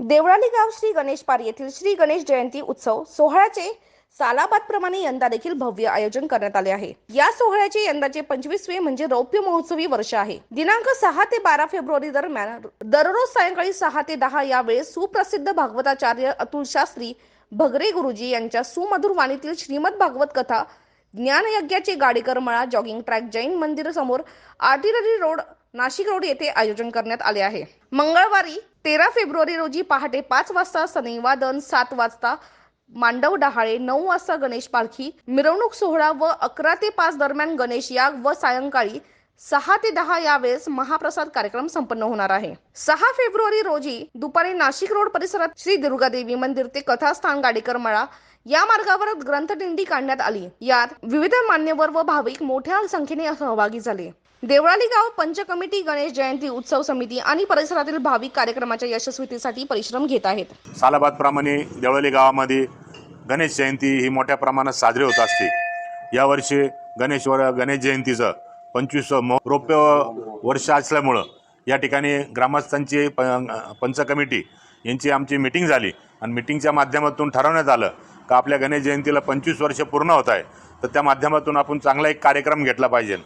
देवळाली गाव श्री गणेश पार येथील श्री गणेश जयंती उत्सव सोहळ्याचे सालाबादप्रमाणे यंदा देखील भव्य आयोजन करण्यात आले आहे. या सोहळ्याचे यंदाचे पंचवीसवे म्हणजे रौप्य महोत्सवी वर्ष आहे. दिनांक सहा ते बारा फेब्रुवारी दरम्यान दररोज सायंकाळी सहा ते दहा या वेळेस सुप्रसिद्ध भागवताचार्य अतुल शास्त्री भगरे गुरुजी यांच्या सुमधुर वाणीतील श्रीमद भागवत कथा ज्ञानयज्ञाचे गाडेकर मळा जॉगिंग ट्रॅक जैन मंदिर समोर आर्टिलरी रोड नाशिक रोड येथे आयोजन करण्यात आले आहे. मंगळवारी तेरा फेब्रुवारी रोजी पहाटे पाच वाजता शनिवादन सात वाजता मांडव डहाळे नऊ वाजता गणेश पालखी मिरवणूक सोहळा व अकरा ते पाच दरम्यान गणेश याग व सायंकाळी सहा ते दहा यावेळेस महाप्रसाद कार्यक्रम संपन्न होणार आहे. सहा फेब्रुवारी रोजी दुपारी नाशिक रोड परिसरात श्री दुर्गादेवी मंदिर ते कथास्थान गाडेकर मळा या मार्गावर ग्रंथदिंडी काढण्यात आली. यात विविध मान्यवर व भाविक मोठ्या संख्येने सहभागी झाले. देवळाली गाव पंच कमिटी गणेश जयंती उत्सव समिती आणि परिसरातील भाविक कार्यक्रमाच्या यशस्वीतेसाठी परिश्रम घेत आहेत. सालाबादप्रमाणे देवळाली गावामध्ये गणेश जयंती ही मोठ्या प्रमाणात साजरी होत असते. यावर्षी गणेशवर गणेश जयंतीचं पंचवीस रौप्य वर्ष असल्यामुळं या ठिकाणी ग्रामस्थांची प पंच कमिटी यांची आमची मिटिंग झाली. आणि मिटिंगच्या माध्यमातून ठरवण्यात आलं का आपल्या गणेश जयंतीला पंचवीस वर्ष पूर्ण होत आहे. तर त्या माध्यमातून आपण चांगला एक कार्यक्रम घेतला पाहिजे.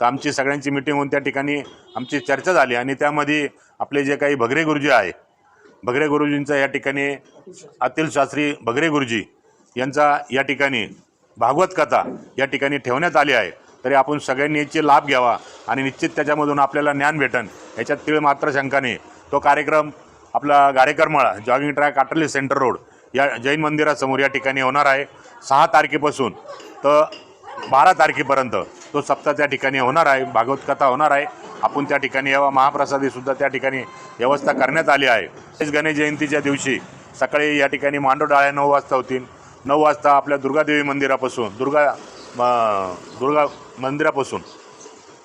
तर आमची सगळ्यांची मिटिंग होऊन त्या ठिकाणी आमची चर्चा झाली आणि त्यामध्ये आपले जे काही भगरे गुरुजी आहे भगरे गुरुजींचा या ठिकाणी अतिल शास्त्री भगरे गुरुजी यांचा या ठिकाणी भागवत कथा या ठिकाणी ठेवण्यात आली आहे. तरी आपण सगळ्यांनी याचे लाभ घ्यावा आणि निश्चित त्याच्यामधून आपल्याला ज्ञान भेटन. याच्यात तीळ मात्र शंकाने. तो कार्यक्रम आपला गाडेकरमळा जॉगिंग ट्रॅक आटली सेंटर रोड या जैन मंदिरासमोर या ठिकाणी होणार आहे. सहा तारखेपासून तर बारा तारखेपर्यंत तो सप्ताह त्या ठिकाणी होणार आहे. भागवत कथा होणार आहे. आपण त्या ठिकाणी यावा. महाप्रसादीसुद्धा त्या ठिकाणी व्यवस्था करण्यात आली आहे. तसेच गणेश जयंतीच्या दिवशी सकाळी या ठिकाणी मांडव डाळ्या नऊ वाजता होतील. नऊ वाजता आपल्या दुर्गादेवी मंदिरापासून दुर्गा दुर्गा मंदिरापासून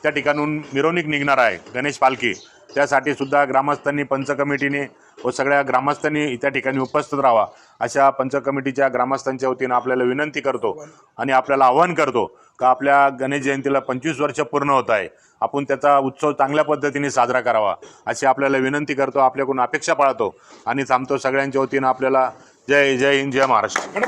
त्या ठिकाणून मिरवणूक निघणार आहे गणेश पालखी. त्यासाठी सुद्धा ग्रामस्थांनी पंच कमिटीने व सगळ्या ग्रामस्थांनी त्या ठिकाणी उपस्थित राहावा. अशा पंच कमिटीच्या ग्रामस्थांच्या वतीनं आपल्याला विनंती करतो आणि आपल्याला आवाहन करतो का आपल्या गणेश जयंतीला पंचवीस वर्ष पूर्ण होत आहे. आपण त्याचा उत्सव चांगल्या पद्धतीने साजरा करावा. अशी आपल्याला विनंती करतो आपल्याकडून अपेक्षा पाळतो आणि थांबतो सगळ्यांच्या वतीनं आपल्याला जय जय हिंद जय महाराष्ट्र.